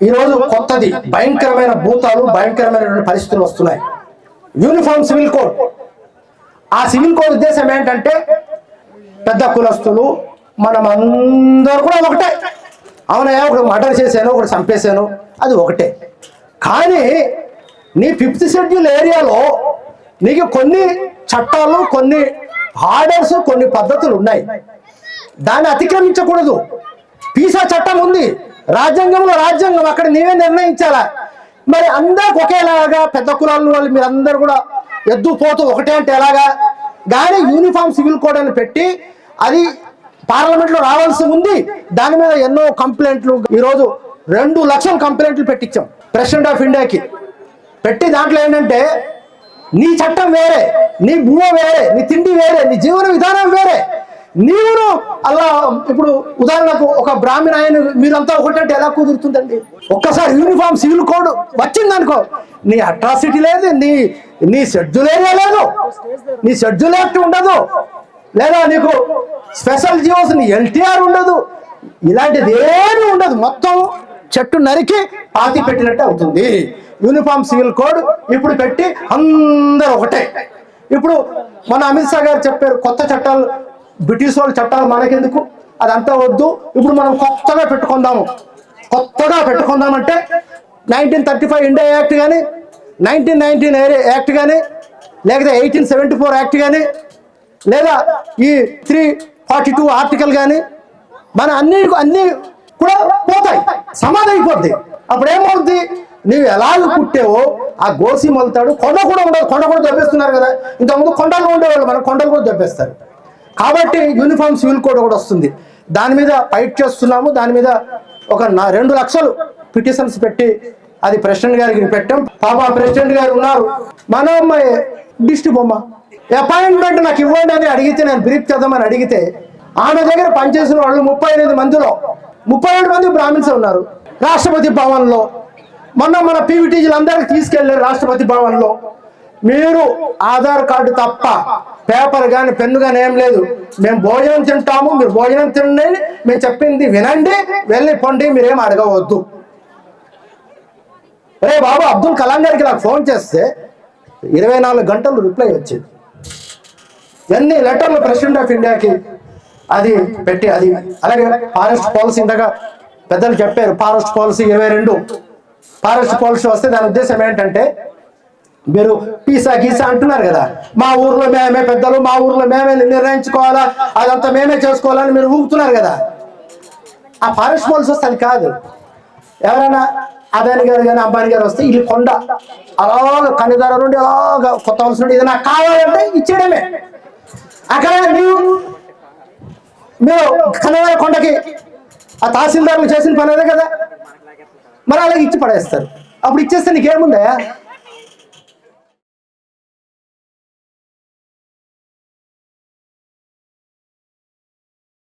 ఈరోజు కొత్తది. భయంకరమైన భూతాలు భయంకరమైనటువంటి పరిస్థితులు వస్తున్నాయి. Uniform civil code. ఆ సివిల్ కోడ్ ఉద్దేశం ఏంటంటే పెద్ద కులస్తులు మనం అందరూ కూడా ఒకటే. అవునయ్యా ఒకటి మర్డర్ చేశాను ఒకటి చంపేశాను అది ఒకటే. కానీ నీ ఫిఫ్త్ షెడ్యూల్ ఏరియాలో నీకు కొన్ని చట్టాలు కొన్ని ఆర్డర్స్ కొన్ని పద్ధతులు ఉన్నాయి. దాన్ని అతిక్రమించకూడదు. పీసా చట్టం ఉంది. రాజ్యాంగంలో రాజ్యాంగం అక్కడ నీవే నిర్ణయించాలా? మరి అందరికి ఒకేలాగా పెద్ద కులాల వాళ్ళు మీరందరూ కూడా ఎద్దు పోతూ ఒకటే అంటే ఎలాగా? కానీ యూనిఫామ్ సివిల్ కోడ్ అని పెట్టి అది పార్లమెంట్లో రావాల్సి ఉంది. దాని మీద ఎన్నో కంప్లైంట్లు. ఈరోజు రెండు లక్షల కంప్లైంట్లు పెట్టించాం ప్రెసిడెంట్ ఆఫ్ ఇండియాకి. పెట్టి దాంట్లో ఏంటంటే నీ చట్టం వేరే నీ భూమ వేరే నీ తిండి వేరే నీ జీవన విధానం వేరే. నీవును అలా ఇప్పుడు ఉదాహరణకు ఒక బ్రాహ్మణ ఆయన మీరంతా ఒకటంటే ఎలా కుదురుతుందండి? ఒక్కసారి యూనిఫామ్ సివిల్ కోడ్ వచ్చిందనుకో నీ అట్రాసిటీ లేదు నీ నీ షెడ్యూల్ ఏరియా లేదు నీ షెడ్యూల్ యాక్ట్ ఉండదు. లేదా నీకు స్పెషల్ జియోస్ నీ ఎల్టీఆర్ ఉండదు. ఇలాంటిది ఏమి ఉండదు. మొత్తం చెట్టు నరికి పాతి పెట్టినట్టు అవుతుంది. యూనిఫామ్ సివిల్ కోడ్ ఇప్పుడు పెట్టి అందరూ ఒకటే. ఇప్పుడు మన అమిత్ షా గారు చెప్పారు కొత్త చట్టాలు బ్రిటిష్ వాళ్ళ చట్టాలు మనకెందుకు? అదంతా వద్దు. ఇప్పుడు మనం కొత్తగా పెట్టుకుందాము. కొత్తగా పెట్టుకుందామంటే nineteen thirty five India act కానీ నైన్టీన్ నైన్టీన్ యాక్ట్ కానీ లేకపోతే ఎయిటీన్ సెవెంటీ ఫోర్ యాక్ట్ కానీ లేదా ఈ త్రీ ఫార్టీ టూ ఆర్టికల్ కానీ మన అన్ని అన్ని కూడా పోతాయి. సమాధి అయిపోద్ది. అప్పుడు ఏమవుద్ది నువ్వు ఎలాగ పుట్టావో ఆ గోసి మొలుతాడు. కొండ కూడా ఉండదు. కొండ కూడా దెబ్బేస్తున్నారు కదా. ఇంతకుముందు కొండలు ఉండేవాళ్ళు. మనం కొండలు కూడా దెబ్బేస్తారు. కాబట్టి యూనిఫామ్ సివిల్ కోడ్ కూడా వస్తుంది. దాని మీద ఫైట్ చేస్తున్నాము. దాని మీద ఒక నా రెండు లక్షలు పిటిషన్స్ పెట్టి అది ప్రెసిడెంట్ గారికి పెట్టాం. పాప ప్రెసిడెంట్ గారు ఉన్నారు. మన అమ్మాయి దిష్టి బొమ్మ. అపాయింట్మెంట్ నాకు ఇవ్వండి అని అడిగితే నేను బ్రీఫ్ చేద్దామని అడిగితే ఆమె దగ్గర పనిచేసిన వాళ్ళు ముప్పై ఎనిమిది మందిలో ముప్పై ఏడు మంది బ్రాహ్మిన్స్ ఉన్నారు. రాష్ట్రపతి భవన్లో. మొన్న మన పీవీటీజీలు అందరికీ తీసుకెళ్ళారు రాష్ట్రపతి భవన్లో. మీరు ఆధార్ కార్డు తప్ప పేపర్ కానీ పెన్ను కానీ ఏం లేదు. మేము భోజనం తింటాము మీరు భోజనం తినండి మేము చెప్పింది వినండి వెళ్ళి పొండి మీరేం అడగవద్దు. రే బాబు అబ్దుల్ కలాం గారికి నాకు ఫోన్ చేస్తే ఇరవై నాలుగు గంటలు రిప్లై వచ్చింది. ఎన్ని లెటర్లు ప్రెసిడెంట్ ఆఫ్ ఇండియాకి అది పెట్టి అది అలాగే ఫారెస్ట్ పాలసీ ఇంతగా పెద్దలు చెప్పారు ఫారెస్ట్ పాలసీ ఇరవై రెండు. ఫారెస్ట్ పాలసీ వస్తే దాని ఉద్దేశం ఏంటంటే మీరు పీసా గీసా అంటున్నారు కదా? మా ఊర్లో మేమే పెద్దలు మా ఊర్లో మేమే నిర్ణయించుకోవాలా? అదంతా మేమే చేసుకోవాలని మీరు ఊగుతున్నారు కదా? ఆ ఫారెస్ట్ పాలసీ వస్తే అది కాదు. ఎవరైనా అదాని గారు కానీ అంబానీ గారు వస్తే ఇది కొండ అలాగ కన్నిదార నుండి అలాగ కొత్త వలస నుండి ఇది నాకు కావాలంటే ఇచ్చేయడమే. అక్కడ ನೀವು మీరు కన్నదార కొండకి ఆ తహసీల్దారులు చేసిన పని అదే కదా? మరి అలాగే ఇచ్చి పడేస్తారు. అప్పుడు ఇచ్చేస్తే నీకేముందా